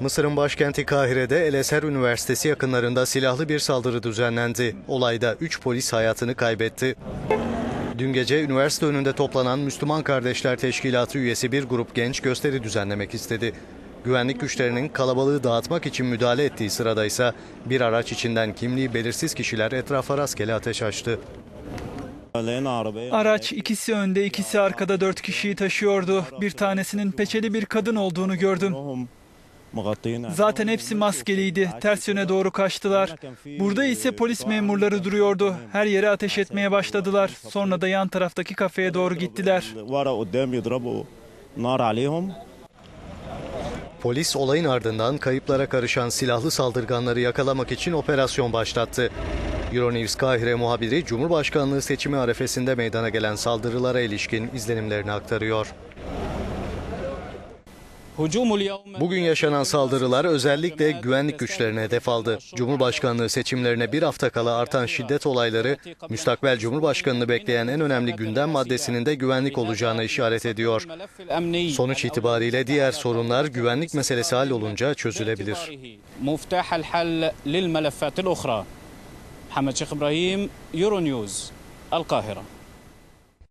Mısır'ın başkenti Kahire'de El Eser Üniversitesi yakınlarında silahlı bir saldırı düzenlendi. Olayda 3 polis hayatını kaybetti. Dün gece üniversite önünde toplanan Müslüman Kardeşler Teşkilatı üyesi bir grup genç gösteri düzenlemek istedi. Güvenlik güçlerinin kalabalığı dağıtmak için müdahale ettiği sırada ise bir araç içinden kimliği belirsiz kişiler etrafa rastgele ateş açtı. Araç ikisi önde ikisi arkada dört kişiyi taşıyordu. Bir tanesinin peçeli bir kadın olduğunu gördüm. Zaten hepsi maskeliydi. Ters yöne doğru kaçtılar. Burada ise polis memurları duruyordu. Her yere ateş etmeye başladılar. Sonra da yan taraftaki kafeye doğru gittiler. Polis olayın ardından kayıplara karışan silahlı saldırganları yakalamak için operasyon başlattı. Euronews Kahire muhabiri Cumhurbaşkanlığı seçimi arefesinde meydana gelen saldırılara ilişkin izlenimlerini aktarıyor. Bugün yaşanan saldırılar özellikle güvenlik güçlerine hedef aldı. Cumhurbaşkanlığı seçimlerine bir hafta kala artan şiddet olayları, müstakbel Cumhurbaşkanını bekleyen en önemli gündem maddesinin de güvenlik olacağına işaret ediyor. Sonuç itibariyle diğer sorunlar güvenlik meselesi hallolunca çözülebilir. Hamid Şeyh İbrahim, Euronews, Al-Kahira.